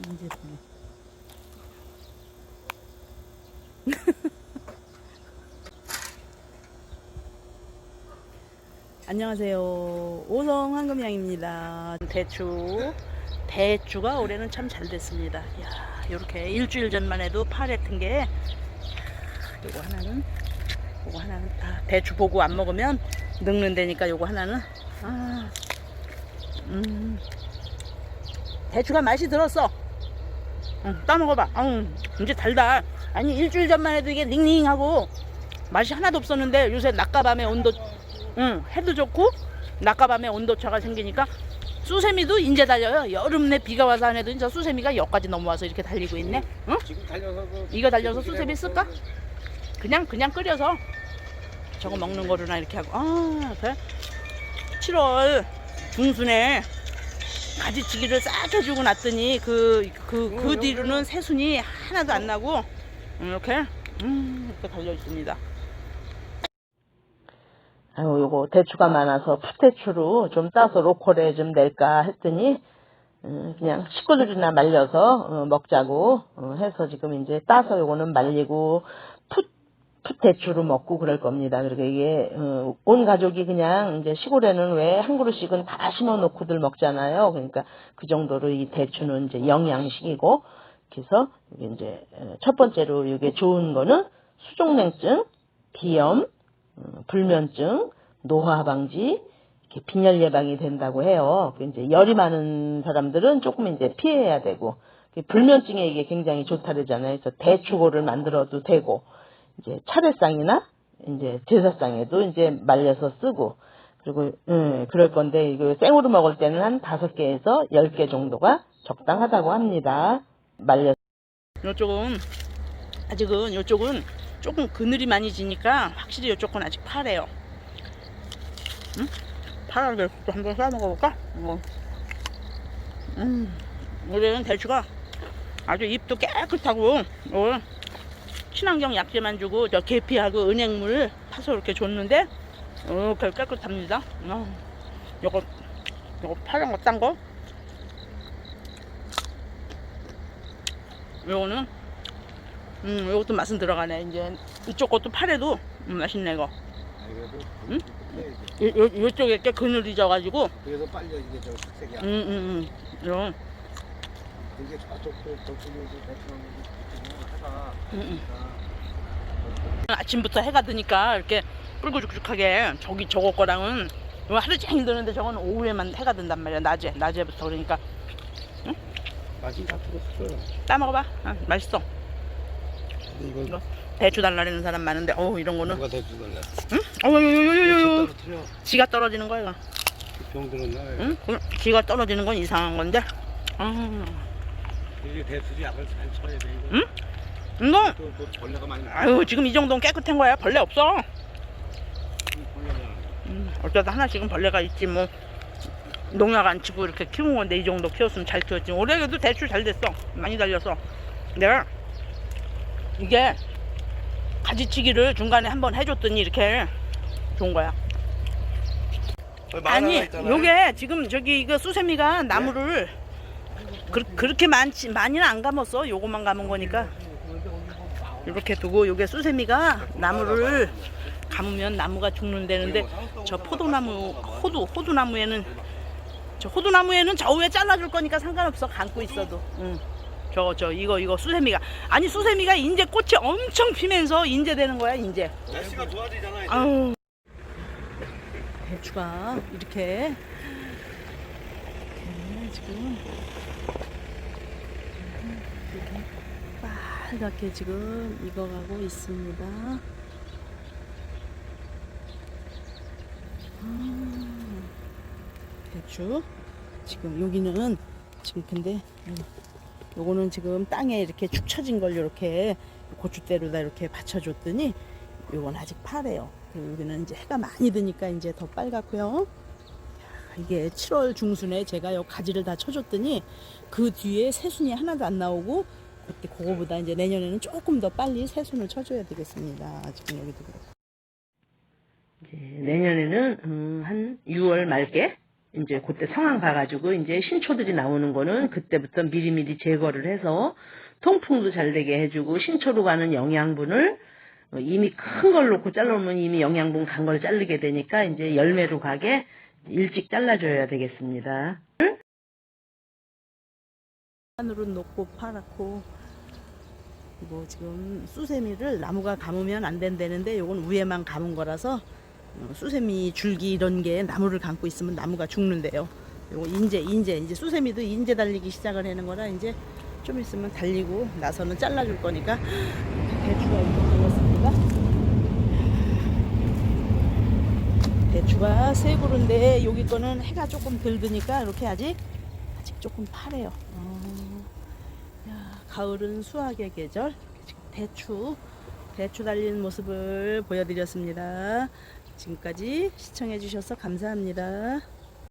이제 또. 안녕하세요. 오성 황금양입니다. 대추. 대추가 올해는 참 잘 됐습니다. 야, 이렇게 일주일 전만 해도 파랬던 게, 야, 요거 하나는, 요거 하나는, 아, 대추 보고 안 먹으면 늙는다니까 요거 하나는, 아, 음, 대추가 맛이 들었어. 응, 따먹어봐. 응, 이제 달다. 아니, 일주일 전만 해도 이게 닝닝하고 맛이 하나도 없었는데 요새 낮과밤에 온도, 응, 해도 좋고 낮과밤에 온도차가 생기니까 수세미도 인제 달려요. 여름 내 비가 와서 안 해도 진짜 수세미가 여기까지 넘어와서 이렇게 달리고 있네. 응? 지금 달려서 그 이거 달려서 수세미 쓸까? 그냥 그냥 끓여서 저거 먹는 거로나 이렇게 하고 아 그래 7월 중순에 가지치기를 싹 해주고 났더니 그 그그 뒤로는 새순이 하나도 안 나고 이렇게 음 이렇게 달려 있습니다. 아유 요거 대추가 많아서 풋대추로 좀 따서 로컬에 좀 낼까 했더니 음, 그냥 식구들이나 말려서 어, 먹자고 어, 해서 지금 이제 따서 요거는 말리고 풋풋 대추로 먹고 그럴 겁니다. 그러니까 이게 어, 온 가족이 그냥 이제 시골에는 왜 한 그릇씩은 다 심어 놓고들 먹잖아요. 그러니까 그 정도로 이 대추는 이제 영양식이고 그래서 이제 어, 첫 번째로 이게 좋은 거는 수족냉증, 비염, 어, 불면증, 노화 방지, 이렇게 빈혈 예방이 된다고 해요. 그 이제 열이 많은 사람들은 조금 이제 피해야 되고 그 불면증에 이게 굉장히 좋다 그러잖아요. 그래서 대추고를 만들어도 되고 이제 차례상이나 이제 제사상에도 이제 말려서 쓰고 그리고 음, 그럴 건데 이거 생으로 먹을 때는 한 다섯 개에서 열 개 정도가 적당하다고 합니다. 말려. 이쪽은 아직은 이쪽은 조금 그늘이 많이 지니까 확실히 이쪽은 아직 파래요. 응? 파란데 한번 싸 먹어볼까? 뭐. 음, 우리는 대추가 아주 잎도 깨끗하고 어, 친환경 약재만 주고 저 계피하고 은행물 파서 이렇게 줬는데 이렇게 깨끗합니다. 어, 요거 요거 파란 거 딴 거. 요거는 음 요것도 맛은 들어가네. 이제 이쪽 것도 파래도 음, 맛있네 이거. 그래도 응? 요, 요, 요쪽에 꽤 그늘이 져가지고 그래서 빨려 이게 저 색색이야. 음, 음, 음. 이런 이게 저쪽도 저쪽에서 하다가 음, 음. 아침부터 해가 드니까 이렇게 뿔구죽죽하게 저기 저거 거랑은 이거 하루 종일 드는데 저건 오후에만 해가 든단 말이야 낮에 낮에부터 그러니까 맛이 다 들었어요. 따 먹어봐 아, 맛있어 근데 이걸 이거 대추 달라는 사람 많은데 어우 이런 거는 누가 대주 달래? 응? 어유유유유유 떨어뜨려. 지가 떨어지는 거야 이거 병 들었나? 응? 그 지가 떨어지는 건 이상한 건데 아, 이게 대수지 약을 잘 쳐야 돼 이거. 응? 이거 또, 또 벌레가 많이 나. 아유 지금 이 정도는 깨끗한 거야. 벌레 없어. 벌레가. 음, 어쩌다 하나씩은 벌레가 있지 뭐. 농약 안 치고 이렇게 키운 건데 이 정도 키웠으면 잘 키웠지. 올해도 대출 잘 됐어. 많이 달려서. 내가 이게 가지치기를 중간에 한번 해줬더니 이렇게 좋은 거야. 아니 요게 지금 저기 이거 수세미가 나무를 그, 그렇게 많지 많이는 안 감았어. 요거만 감은 거니까. 이렇게 두고 요게 수세미가 나무를 감으면 나무가 죽는다는데 저 포도나무 호두 호두나무에는 저 호두나무에는 저 위에 잘라줄 거니까 상관없어. 감고 있어도. 응. 저저 이거 이거 수세미가. 아니 수세미가 인제 꽃이 엄청 피면서 인제 되는 거야 인제. 날씨가 좋아지잖아. 이제. 아우. 배추가 이렇게. 이렇게 지금 이렇게 빨갛게 지금 익어가고 있습니다. 아, 배추 지금 여기는 지금 근데 음, 요거는 지금 땅에 이렇게 축 처진 걸 이렇게 고추대로다 이렇게 받쳐줬더니 요건 아직 파래요. 그리고 여기는 이제 해가 많이 드니까 이제 더 빨갛고요. 야, 이게 7월 중순에 제가 요 가지를 다 쳐줬더니 그 뒤에 새순이 하나도 안 나오고 그때 그거보다 이제 내년에는 조금 더 빨리 새순을 쳐줘야 되겠습니다. 지금 여기도 그렇고. 이제 내년에는 음, 한 6월 말께 이제 그때 상황 봐가지고 이제 신초들이 나오는 거는 그때부터 미리미리 제거를 해서 통풍도 잘 되게 해주고 신초로 가는 영양분을 어, 이미 큰 걸 놓고 잘라놓으면 이미 영양분 간 걸 자르게 되니까 이제 열매로 가게 일찍 잘라줘야 되겠습니다. 안으로 놓고 파랗고 이거 지금 수세미를 나무가 감으면 안 된다는데 요건 위에만 감은 거라서 어, 수세미 줄기 이런 게 나무를 감고 있으면 나무가 죽는데요. 요거 인제 인제 이제 수세미도 인제 달리기 시작을 하는 거라 이제 좀 있으면 달리고 나서는 잘라줄 거니까 대추가 이렇게 되었습니다. 대추가 세 그루인데 여기 거는 해가 조금 덜 드니까 이렇게 아직 아직 조금 파래요. 어. 야, 가을은 수확의 계절. 대추, 대추 달린 모습을 보여드렸습니다. 지금까지 시청해주셔서 감사합니다.